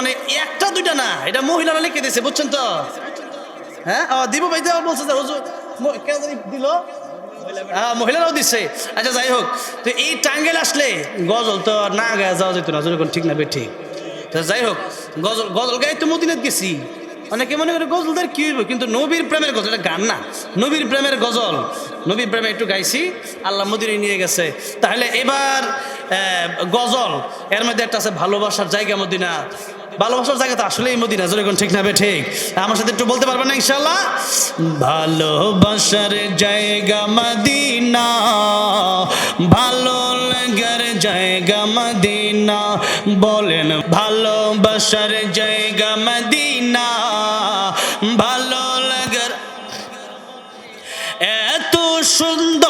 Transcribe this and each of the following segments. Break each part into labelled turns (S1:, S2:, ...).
S1: মানে একটা দুইটা না, এটা মহিলারা লিখে দিয়েছে বুঝছেন তো? হ্যাঁ? দিব ভাই দেওয়া বলছে যে, হুজুর, ম- কে জানি দিল। হ্যাঁ মহিলারাও দিচ্ছে আচ্ছা যাই হোক, তো এই টাঙ্গেল আসলে গজল তো না গায়ে যাওয়া যেত না যেরকম ঠিক না বে ঠিক যাই হোক, গজল গজল গায়ে তো মদিনাত গেছি। অনেকে মনে করে গজলদের কি হইব, কিন্তু নবীর প্রেমের গজল, এটা গান না। নবীর প্রেমের গজল, নবীর প্রেমে একটু গাইছি, আল্লাহ মদিনে নিয়ে গেছে। তাহলে এবার গজল, এর মধ্যে একটা আছে ভালোবাসার জায়গা মদিনা। ভালোবাসার জায়গা তো আসলেই মদিনা যেরকম ঠিক না ঠিক? আমার সাথে একটু বলতে পারবেন না ইনশাল্লাহ ভালোবাসার জায়গা মদিনা, ভালো লাগার জায়গা মদিনা, বলেন ভালোবাসার জায়গা মদিনা, ভালো লাগার এত সুন্দর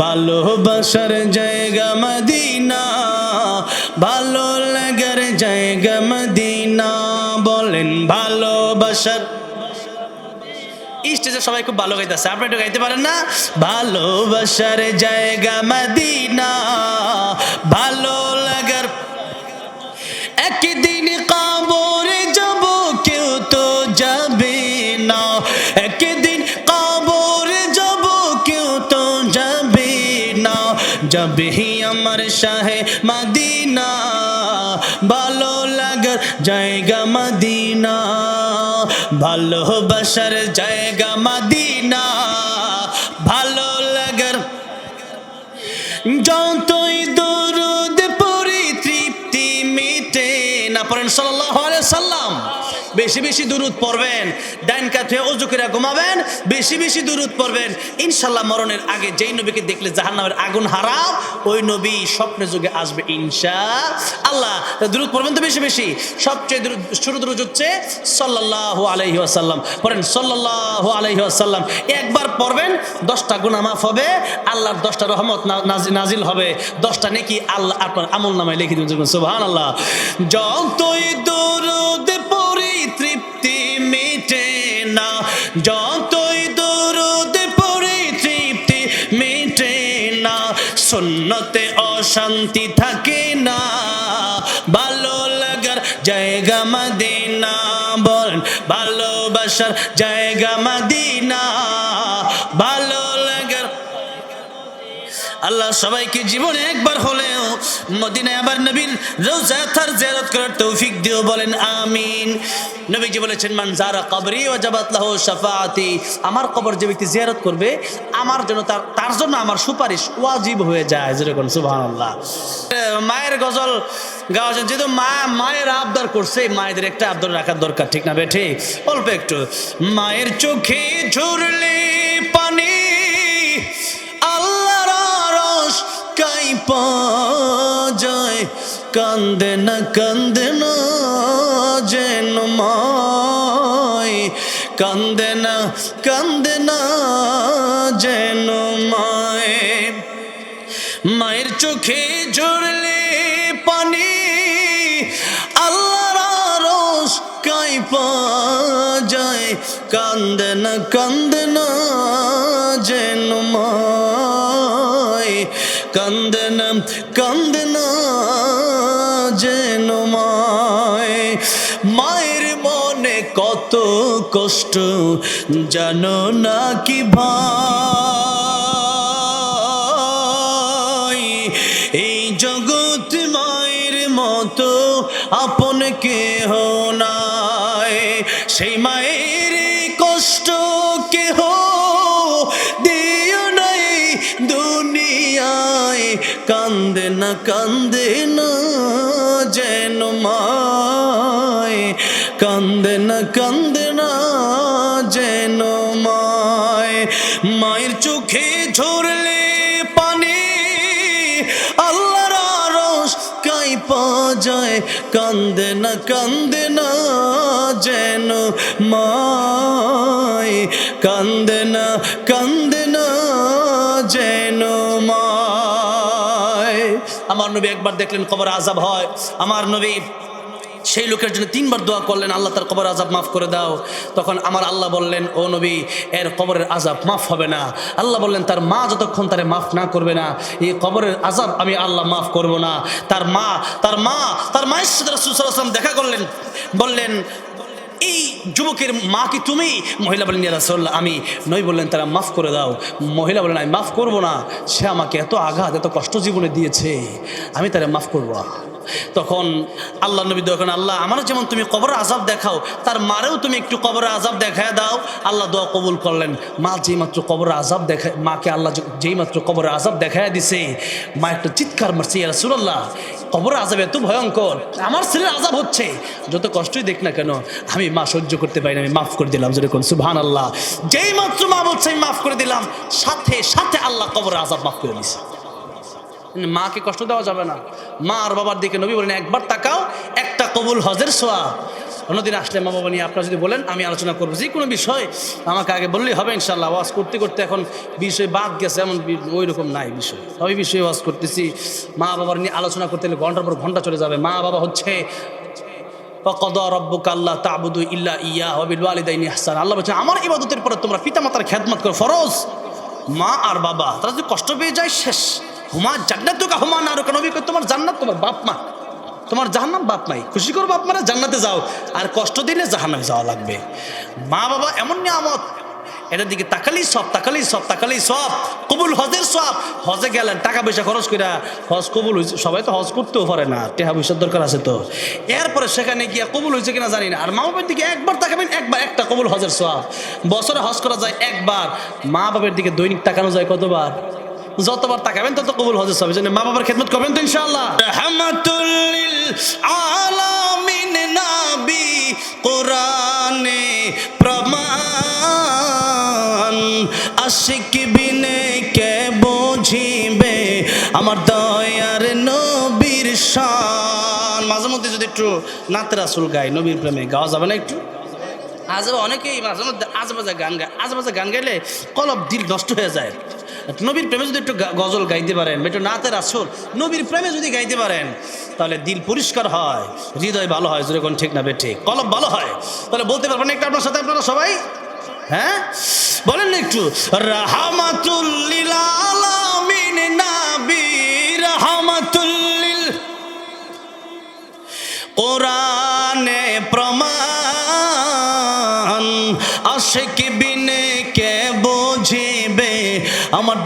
S1: ভালোবাসার জায়গা মদিনা, ভালো লাগার জায়গা মদিনা। বলেন ভালোবাসার স্টেজে সবাই খুব ভালো গাইতেছে। আপনি একটু গাইতে পারেন না? ভালোবাসার জায়গা মদিনা, ভালো লাগার যাবে আমার শাহে মদিনা ভালো লাগার জায়গা মদিনা ভালোবাসার জায়গা মদিনা ভালো লাগার যতই দরুদ পরি তৃপ্তি মিটে না পড়েন আলাইহি সাল্লাম বেশি বেশি দুরুদ পড়বেন। ডাইন কাত হয়ে ঘুমাবেন, বেশি বেশি দুরুদ পড়বেন। ইনশাল্লাহ মরণের আগে যেই নবীকে দেখলে জাহান্নামের আগুন হারাও, ওই নবী স্বপ্নে যুগে আসবে ইনশা। আল্লাহ দুরুদ পড়বেন তো বেশি বেশি? সবচেয়ে দুরুদ, শুরু দুরুদ হচ্ছে সাল্লাল্লাহু আলাইহি ওয়াসাল্লাম। পড়েন, সাল্লাল্লাহু আলাইহি ওয়াসাল্লাম। একবার পড়বেন, দশটা গুনাহ মাফ হবে, আল্লাহর দশটা রহমত নাজিল হবে। দশটা নেকি আল্লাহ আপনার আমল নামায় লিখে দিবেন, সুবহানাল্লাহ। যতই দরুদ সুন্নতে অশান্তি থাকে না। ভালো লাগার জায়গা মাদিনা বলেন ভালোবাসার জায়গা মাদিনা। ভালো আল্লাহ সবাইকে জীবনে একবার হলেও মদিনায় আবার নবীর রোজা তার জিয়ারত করার তৌফিক দিও বলেন, আমিন। নবীজি বলেছেন, মান যারা কবরি ও জাবাত সাফাতি আমার কবর যে ব্যক্তি জিয়ারত করবে, আমার জন্য তার তার জন্য আমার সুপারিশ ওয়াজিব হয়ে যায়। যেরকম আল্লাহ মায়ের গজল গাওয়া যেহেতু মা, মায়ের আবদার করছে মায়েদের একটা আবদার রাখার দরকার, ঠিক না বেঠে অল্প একটু। মায়ের চোখে ঝরলে পানি কান্দে না কান্দে না যেন মায়। কান্দে না কান্দে না যেন মায়। মায়ের চোখে ঝরলে পানি, আল্লাহর আরশ কাই যায় কান্দে না কান্দে না যেন মায়। কান্দে না কান্দে না মায়ের মনে কত কষ্ট, জানো না কি ভাই? এই জগৎ মায়ের মতো আপন কেহ নাই। সেই মায়ের কষ্ট কেহ দিও নাই। দুনিয়ায় কান্দে না কান্দে না। মায়ের চোখে ঝরলে পানি আল্লাহর আরশ কাইপা যায়। কান্দে না কান্দে না যেন মায়। কান্দে না কান্দে না যেন মায়। আমার নবী একবার দেখলেন কবর আজাব হয়। আমার নবী সেই লোকের জন্য তিনবার দোয়া করলেন, আল্লাহ তার কবর আজাব মাফ করে দাও। তখন আমার আল্লাহ বললেন, ও নবী, এর কবরের আজাব মাফ হবে না। আল্লাহ বললেন, তার মা যতক্ষণ তারে মাফ না করবে না, এই কবরের আজাব আমি আল্লাহ মাফ করব না। তার মা তার মা, তার মায়ের সাথে রাসূল দেখা করলেন, বললেন, এই যুবকের মা কি তুমি? মহিলা বলেন ইয়া রাসূলুল্লাহ, আমি। নই বললেন, তারা মাফ করে দাও। মহিলা বলেন আমি মাফ করব না, সে আমাকে এত আঘাত, এত কষ্ট জীবনে দিয়েছে, আমি তারা মাফ করব। না তখন আল্লাহ নবী দেখেন আল্লাহ আমার যেমন তুমি কবর আজাব দেখাও, তার মারেও তুমি একটু কবর আজাব দেখায় দাও। আল্লাহ দোয়া কবুল করলেন। মা যেই মাত্র কবর আজাব দেখায়, মাকে আল্লাহ যেই মাত্র কবর আজাব দেখায় দিছে, মা একটা চিৎকার মারছে, ইয়া রাসূলুল্লাহ কবর আজাব এত ভয়ঙ্কর, আমার ছেলের আজাব হচ্ছে। যত কষ্টই দেখ না কেন, আমি মা সহ্য করতে পারি না, আমি মাফ করে দিলাম যেরকম সুবহান আল্লাহ যেই মাত্র মা বলছে, আমি মাফ করে দিলাম, সাথে সাথে আল্লাহ কবর আজাব মাফ করে দিছে। মাকে কষ্ট দেওয়া যাবে না। মা আর বাবার দিকে নবী বলেন, একবার তাকাও, একটা কবুল হজের সোয়া অন্যদিন আসলে মা বাবা নিয়ে আপনারা যদি বলেন, আমি আলোচনা করব। যে কোনো বিষয় আমাকে আগে বললেই হবে ইনশাল্লাহ ওয়াজ করতে করতে এখন বিষয় বাদ গেছে, এমন ওই রকম নাই বিষয়। সবই বিষয়ে ওয়াজ করতেছি। মা বাবার নিয়ে আলোচনা করতে গেলে ঘণ্টার পর ঘণ্টা চলে যাবে। মা বাবা হচ্ছে, ফকদা রব্বুক আল্লাহ তাবুদু ইল্লা ইয়া ওয়াবিল ওয়ালিদাইনি ইহসান আল্লাহ বলছে আমার ইবাদতের পরে তোমরা পিতামাতার খেদমত করো, ফরজ। মা আর বাবা, তারা যদি কষ্ট পেয়ে যায়, শেষ। হুমা, জান্নাত তো হুমা না রোকা নবী তোমার জান্নাত, তোমার বাপ মা, তোমার জাহান্নাম বাপ মাই, খুশি করো বাপ মারা, জান্নাতে যাও। আর কষ্ট দিলে জাহান্নামে যাওয়া লাগবে। মা বাবা, এমন নিয়ামত। এটার দিকে তাকালেই সব তাকালেই সব তাকালেই সব, কবুল হজের সব। হজে গেলেন, টাকা পয়সা খরচ করে হজ কবুল হয়েছে সবাই তো হজ করতেও পারে না টাকা পয়সার দরকার আছে তো। এরপরে সেখানে গিয়া কবুল হয়েছে কিনা জানি না, আর মা বাবার দিকে একবার তাকাবেন, একবার একটা কবুল হজের সব। বছরে হজ করা যায় একবার। মা বাবার দিকে দৈনিক তাকানো যায় কতবার? যতবার তাকাবেন তত কবুল হজের সব জন্য মা বাবার খেদমত করবেন তো ইনশাআল্লাহ। রহমাতুল্লিল আলামিন নাবি কোরআনে প্রমাণ। আশিক বিনে কে বুঝিবে আমার দয়ার নবীর শান। মাঝে মধ্যে যদি একটু নাতের আসল গাই নবীর প্রেমে গাওয়া যাবে না একটু? আজে অনেকেই মাঝে মধ্যে আজেবাজে গান গায়। আজেবাজে গান গাইলে কলব দিল নষ্ট হয়ে যায়। নবীর প্রেমে যদি একটু গজল গাইতে পারেন একটু নাতের আসল নবীর প্রেমে যদি গাইতে পারেন, তাহলে দিল পরিষ্কার হয়, হৃদয় ভালো হয় যেরকম ঠিক না বে ঠিক, কলব ভালো হয়। তাহলে বলতে পারবেন একটা আপনার সাথে আপনারা সবাই? হ্যাঁ? বলেন না একটু, রাহামাতুল্লিল আলামিন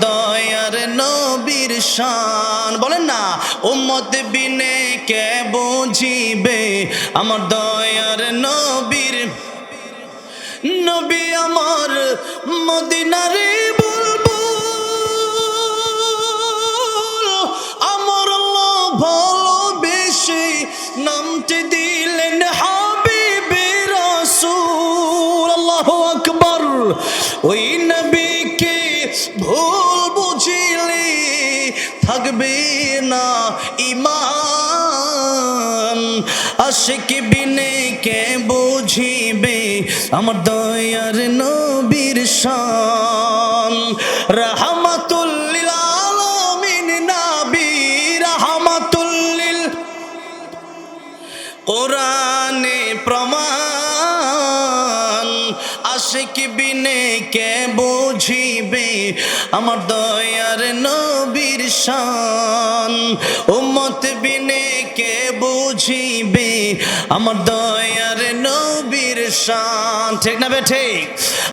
S1: দয়ার নবীর শান। বলেন না, উম্মত বিনে কে বুঝিবে? আমার দয়ার নবীর নবী আমার মদিনারে বুলবুল। আমার আকবার। ওই আশিক বিনে কে বুঝিবে? আমার দয়ার নবীর শান। রাহমাতুল্লিল আলামিন নাবী, রাহমাতুল্লিল। কোরআনে প্রমাণ, আশিক বিনে কে বুঝিবে? আমার দয়ার নবীর শান। উম্মত বিনে বুঝিবে আমার দয়ার নবীর শান। ঠিক না বে ঠিক?